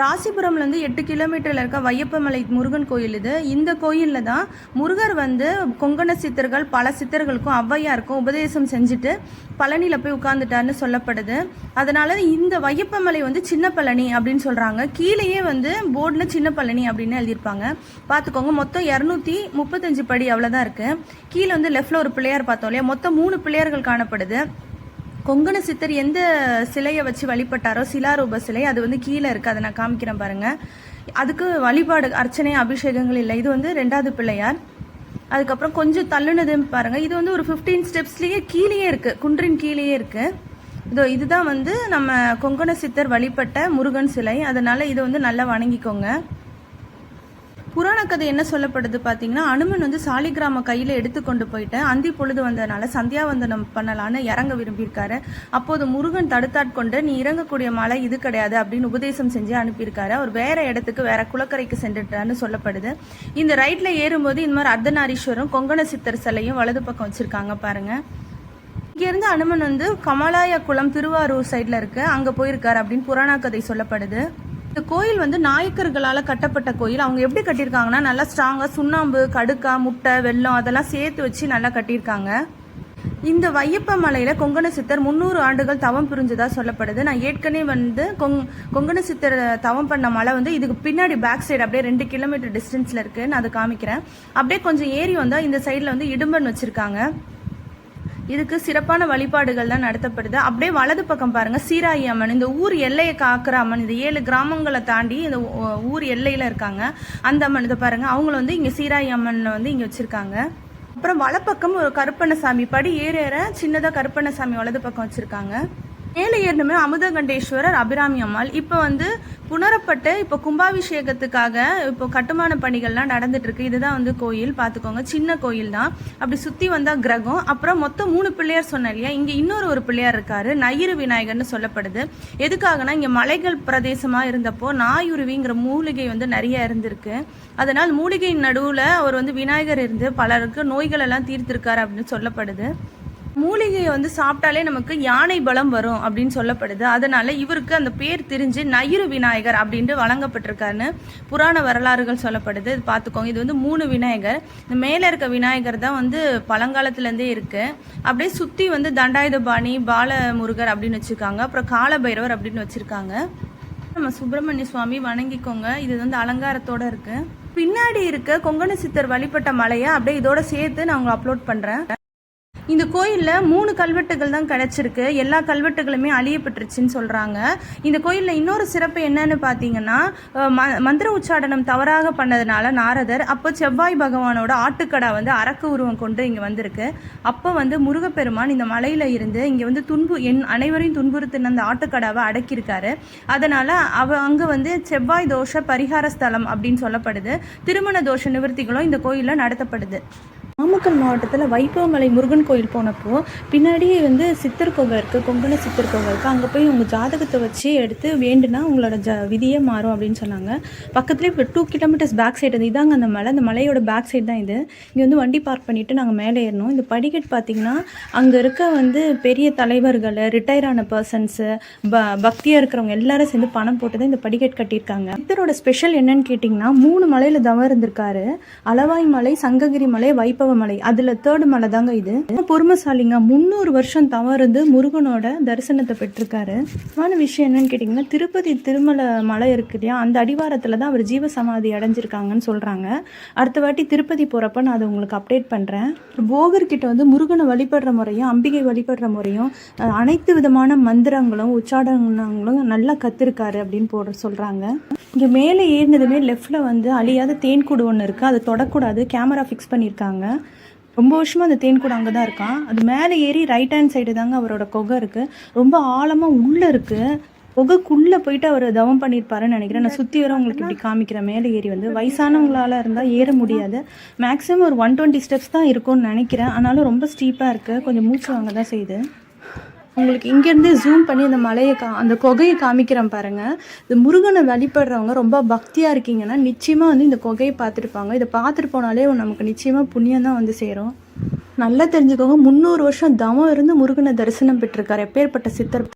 ராசிபுரம்லேருந்து எட்டு கிலோமீட்டரில் இருக்க வையப்பமலை முருகன் கோயில் இது. இந்த கோயிலில் தான் முருகர் வந்து கொங்கண சித்தர்கள் பல சித்தர்களுக்கும் ஔவையாருக்கும் உபதேசம் செஞ்சுட்டு பழனியில் போய் உட்காந்துட்டாருன்னு சொல்லப்படுது. அதனால இந்த வையப்பமலை வந்து சின்ன பழனி அப்படின்னு சொல்கிறாங்க கீழேயே வந்து போர்டில் சின்ன பழனி அப்படின்னு எழுதியிருப்பாங்க. பார்த்துக்கோங்க மொத்தம் இரநூத்தி முப்பத்தஞ்சு படி அவ்வளோதான் இருக்குது கீழே வந்து லெஃப்டில் ஒரு பிள்ளையார் பார்த்தோம் இல்லையா? மொத்தம் மூணு பிள்ளையார்கள் காணப்படுது. கொங்கண சித்தர் எந்த சிலையை வச்சு வழிபட்டாரோ சிலாரூப சிலை அது வந்து கீழே இருக்குது அதை நான் காமிக்கிறேன் பாருங்க. அதுக்கு வழிபாடு அர்ச்சனை அபிஷேகங்கள் இல்லை. இது வந்து ரெண்டாவது பிள்ளையார். அதுக்கப்புறம் கொஞ்சம் தள்ளுனதுன்னு பாருங்க. இது வந்து ஒரு ஃபிஃப்டீன் ஸ்டெப்ஸ்லேயே கீழேயே இருக்கு. குன்றின் கீழேயே இருக்கு. இதோ இதுதான் வந்து நம்ம கொங்கண சித்தர் வழிபட்ட முருகன் சிலை. அதனால இதை வந்து நல்லா வணங்கிக்கோங்க. புராண கதை என்ன சொல்லப்படுது பார்த்தீங்கன்னா அனுமன் வந்து சாலிகிராம கையில் எடுத்து கொண்டு போயிட்டு அந்தி பொழுது வந்ததுனால சந்தியாவந்தனம் பண்ணலான்னு இறங்க விரும்பியிருக்காரு. அப்போது முருகன் தடுத்தாட்கொண்டு நீ இறங்கக்கூடிய மலை இது கிடையாது அப்படின்னு உபதேசம் செஞ்சு அனுப்பியிருக்காரு. அவர் வேற இடத்துக்கு வேற குளக்கரைக்கு சென்றுட்டான்னு சொல்லப்படுது. இந்த ரைட்ல ஏறும்போது இந்த மாதிரி அர்த்தநாரீஸ்வரம் கொங்கண சித்தர் சிலையும் வலது பக்கம் வச்சிருக்காங்க பாருங்க. இங்கேருந்து அனுமன் வந்து கமலாய குளம் திருவாரூர் சைடில் இருக்குது அங்கே போயிருக்காரு அப்படின்னு புராண கதை சொல்லப்படுது. இந்த கோயில் வந்து நாயக்கர்களால் கட்டப்பட்ட கோயில். அவங்க எப்படி கட்டியிருக்காங்கன்னா நல்லா ஸ்ட்ராங்காக சுண்ணாம்பு கடுக்கா முட்டை வெல்லம் அதெல்லாம் சேர்த்து வச்சு நல்லா கட்டியிருக்காங்க. இந்த வையப்ப மலையில் கொங்கண சித்தர் முந்நூறு ஆண்டுகள் தவம் புரிஞ்சதாக சொல்லப்படுது. நான் ஏற்கனவே வந்து கொங் கொங்கண சித்தர் தவம் பண்ண மலை வந்து இதுக்கு பின்னாடி பேக் சைடு அப்படியே ரெண்டு கிலோமீட்டர் டிஸ்டன்ஸில் இருக்குதுன்னு நான் அதை காமிக்கிறேன். அப்படியே கொஞ்சம் ஏறி வந்தால் இந்த சைடில் வந்து இடும்பன் வச்சுருக்காங்க. இதுக்கு சிறப்பான வழிபாடுகள் தான் நடத்தப்படுது. அப்படியே வலது பக்கம் பாருங்க சீராயி அம்மன். இந்த ஊர் எல்லையை காக்கிற அம்மன் இந்த ஏழு கிராமங்களை தாண்டி இந்த ஊர் எல்லையில இருக்காங்க. அந்த அம்மன் இதை பாருங்க அவங்கள வந்து இங்க சீராயி அம்மன் வந்து இங்க வச்சிருக்காங்க. அப்புறம் வலப்பக்கம் ஒரு கருப்பண்ணசாமி படி ஏற ஏற சின்னதா கருப்பண்ணசாமி வலது பக்கம் வச்சிருக்காங்க. மேலே ஏறணுமே அமுதகண்டேஸ்வரர் அபிராமி அம்மாள். இப்போ வந்து புணரப்பட்டு இப்போ கும்பாபிஷேகத்துக்காக இப்போ கட்டுமான பணிகள்லாம் நடந்துட்டு இருக்கு இதுதான் வந்து கோயில் பார்த்துக்கோங்க. சின்ன கோயில் தான் அப்படி சுற்றி வந்தால் கிரகம். அப்புறம் மொத்தம் மூணு பிள்ளையார் சொன்னேன் இல்லையா? இங்கே இன்னொரு ஒரு பிள்ளையார் இருக்காரு. நயிறு விநாயகர்னு சொல்லப்படுது. எதுக்காகனா இங்கே மலைகள் பிரதேசமாக இருந்தப்போ நாயுருவிங்கிற மூலிகை வந்து நிறைய இருந்திருக்கு. அதனால் மூலிகையின் நடுவில் அவர் வந்து விநாயகர் இருந்து பலருக்கு நோய்கள் எல்லாம் தீர்த்திருக்காரு அப்படின்னு சொல்லப்படுது. மூலிகையை வந்து சாப்பிட்டாலே நமக்கு யானை பலம் வரும் அப்படின்னு சொல்லப்படுது. அதனால இவருக்கு அந்த பேர் தெரிஞ்சு நயிறு விநாயகர் அப்படின்ட்டு வழங்கப்பட்டிருக்காருன்னு புராண வரலாறுகள் சொல்லப்படுது. இது பார்த்துக்கோங்க. இது வந்து மூணு விநாயகர். இந்த மேலே இருக்க விநாயகர் தான் வந்து பழங்காலத்துலேருந்தே இருக்கு. அப்படியே சுற்றி வந்து தண்டாயுதபாணி பாலமுருகர் அப்படின்னு வச்சுருக்காங்க. அப்புறம் காலபைரவர் அப்படின்னு வச்சுருக்காங்க. நம்ம சுப்பிரமணிய சுவாமி வணங்கிக்கோங்க. இது வந்து அலங்காரத்தோட இருக்கு. பின்னாடி இருக்க கொங்கண சித்தர் வழிபட்ட மலையை அப்படியே இதோட சேர்த்து நான் உங்களுக்கு அப்லோட் பண்றேன். இந்த கோயிலில் மூணு கல்வெட்டுகள் தான் கிடச்சிருக்கு. எல்லா கல்வெட்டுகளுமே அழியப்பட்டுருச்சுன்னு சொல்கிறாங்க இந்த கோயிலில் இன்னொரு சிறப்பு என்னன்னு பார்த்தீங்கன்னா ம மந்திர உச்சாடனம் தவறாக பண்ணதுனால நாரதர் அப்போ செவ்வாய் பகவானோட ஆட்டுக்கடா வந்து அரக்கு உருவம் கொண்டு இங்கே வந்திருக்கு. அப்போ வந்து முருகப்பெருமான் இந்த மலையில் இருந்து இங்கே வந்து துன்பு என் அனைவரையும் துன்புறுத்தின அந்த ஆட்டுக்கடாவை அடக்கியிருக்காரு. அதனால் அவ அங்கே வந்து செவ்வாய் தோஷ பரிகார ஸ்தலம் அப்படின்னு சொல்லப்படுது. திருமண தோஷ நிவர்த்திகளும் இந்த கோயிலில் நடத்தப்படுது. நாமக்கல் மாவட்டத்தில் வைப்பவமலை முருகன் கோயில் போனப்போ பின்னாடியே வந்து சித்தர் கோவை இருக்குது கொங்கண சித்தர் கோவை இருக்குது அங்கே போய் உங்கள் ஜாதகத்தை வச்சு எடுத்து வேண்டுனா உங்களோட ஜ விதியே மாறும் அப்படின்னு சொன்னாங்க. பக்கத்துலேயே இப்போ டூ கிலோமீட்டர்ஸ் பேக் சைடு இதாங்க அந்த மலை. அந்த மலையோட பேக் சைடு தான் இது. இங்கே வந்து வண்டி பார்க் பண்ணிவிட்டு நாங்கள் மேலே ஏறினோம் இந்த படிக்கட் பார்த்தீங்கன்னா அங்கே இருக்க வந்து பெரிய தலைவர்கள் ரிட்டையர் ஆன பர்சன்ஸு ப பக்தியாக இருக்கிறவங்க எல்லாரும் சேர்ந்து பணம் போட்டு தான் இந்த படிக்கட் கட்டியிருக்காங்க. சித்தரோட ஸ்பெஷல் என்னன்னு கேட்டிங்கன்னா மூணு மலையில் தவம் இருந்திருக்காரு. அளவாய் மலை சங்ககிரி மலை வைப்பவ மலை அதில் தேர்டு மலை தாங்க இது. பொறுமசாலிங்க. முன்னூறு வருஷம் தவறுந்து முருகனோட தரிசனத்தை பெற்றிருக்காரு. முக்கியமான விஷயம் என்னன்னு கேட்டிங்கன்னா திருப்பதி திருமலை மலை இருக்கு இல்லையா? அந்த அடிவாரத்தில் தான் அவர் ஜீவ சமாதி அடைஞ்சிருக்காங்கன்னு சொல்கிறாங்க அடுத்த வாட்டி திருப்பதி போகிறப்ப நான் அதை உங்களுக்கு அப்டேட் பண்ணுறேன் போகர்கிட்ட வந்து முருகனை வழிபடுற முறையும் அம்பிகை வழிபடுற முறையும் அனைத்து விதமான மந்திரங்களும் உச்சாடனங்களும் நல்லா கத்திருக்காரு அப்படின்னு போடுற சொல்கிறாங்க இங்கே மேலே ஏறினதுமே லெஃப்டில் வந்து அழியாத தேன்கூடு ஒன்று இருக்குது அதை தொடக்கூடாது. கேமரா ஃபிக்ஸ் பண்ணியிருக்காங்க. ரொம்ப வருஷமாக அந்த தேன் கூட அங்கே தான் இருக்கான். அது மேலே ஏறி ரைட் ஹேண்ட் சைடு தாங்க அவரோட கொகை இருக்குது ரொம்ப ஆழமாக உள்ளே இருக்குது புகைக்குள்ளே போயிட்டு அவர் தவம் பண்ணியிருப்பாருன்னு நினைக்கிறேன். நான் சுற்றி வர உங்களுக்கு இப்படி காமிக்கிறேன். மேலே ஏறி வந்து. வயசானவங்களால இருந்தால் ஏற முடியாது. மேக்ஸிமம் ஒரு ஒன் டுவெண்ட்டி ஸ்டெப்ஸ் தான் இருக்கும்னு நினைக்கிறேன். ஆனாலும் ரொம்ப ஸ்டீப்பாக இருக்குது கொஞ்சம் மூச்சு வாங்க தான் செய்யுது. உங்களுக்கு இங்கேருந்தே ஜூம் பண்ணி அந்த மலையை கா அந்த குகையை காமிக்கிறேன் பாருங்கள் இந்த முருகனை வழிபடுறவங்க ரொம்ப பக்தியாக இருக்கீங்கன்னா நிச்சயமாக வந்து இந்த குகையை பார்த்துருப்பாங்க. இதை பார்த்துட்டு போனாலே நமக்கு நிச்சயமாக புண்ணியம் தான் வந்து சேரும். நல்லா தெரிஞ்சுக்கோங்க முந்நூறு வருஷம் தவம் இருந்து முருகனை தரிசனம் பெற்றிருக்காரு. எப்பேற்பட்ட சித்தர்